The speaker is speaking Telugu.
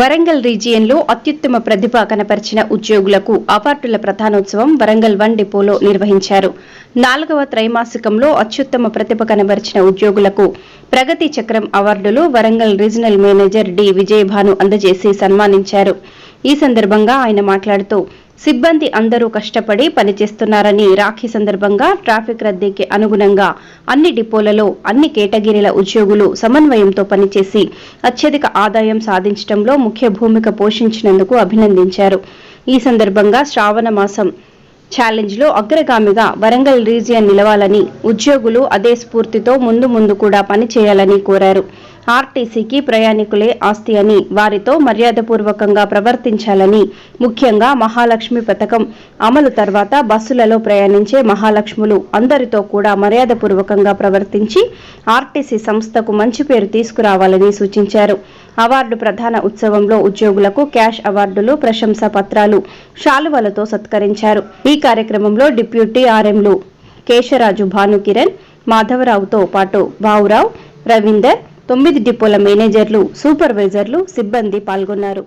వరంగల్ రీజియన్లో అత్యుత్తమ ప్రతిభ కనపరిచిన ఉద్యోగులకు అవార్డుల ప్రధానోత్సవం వరంగల్ వన్ డిపోలో నిర్వహించారు. నాలుగవ త్రైమాసికంలో అత్యుత్తమ ప్రతిభ కనబరిచిన ఉద్యోగులకు ప్రగతి చక్రం అవార్డులు Warangal regional manager D. Vijayabhanu అందజేసి సన్మానించారు. ఈ సందర్భంగా ఆయన మాట్లాడుతూ సిబ్బంది అందరూ కష్టపడి పనిచేస్తున్నారని రాఖీ సందర్భంగా ట్రాఫిక్ రద్దీకి అనుగుణంగా అన్ని డిపోలలో అన్ని కేటగిరీల ఉద్యోగులు సమన్వయంతో పనిచేసి అత్యధిక ఆదాయం సాధించడంలో ముఖ్య భూమిక పోషించినందుకు అభినందించారు. ఈ సందర్భంగా శ్రావణ మాసం ఛాలెంజ్లో అగ్రగామిగా వరంగల్ రీజియన్ నిలవాలని ఉద్యోగులు అదే స్ఫూర్తితో ముందు ముందు కూడా పనిచేయాలని కోరారు. ఆర్టీసీకి ప్రయాణికులే ఆస్తి అని వారితో మర్యాదపూర్వకంగా ప్రవర్తించాలని ముఖ్యంగా మహాలక్ష్మి పథకం అమలు తర్వాత బస్సులలో ప్రయాణించే మహాలక్ష్ములు అందరితో కూడా మర్యాదపూర్వకంగా ప్రవర్తించి ఆర్టీసీ సంస్థకు మంచి పేరు తీసుకురావాలని సూచించారు. అవార్డు ప్రధాన ఉత్సవంలో ఉద్యోగులకు క్యాష్ అవార్డులు ప్రశంసా పత్రాలు శాలువలతో సత్కరించారు. ఈ కార్యక్రమంలో డిప్యూటీ ఆర్ఎంలు కేశరాజు భానుకిరణ్ మాధవరావుతో పాటు బావురావు రవీందర్ తొమ్మిది డిపోల మేనేజర్లు సూపర్వైజర్లు సిబ్బంది పాల్గొన్నారు.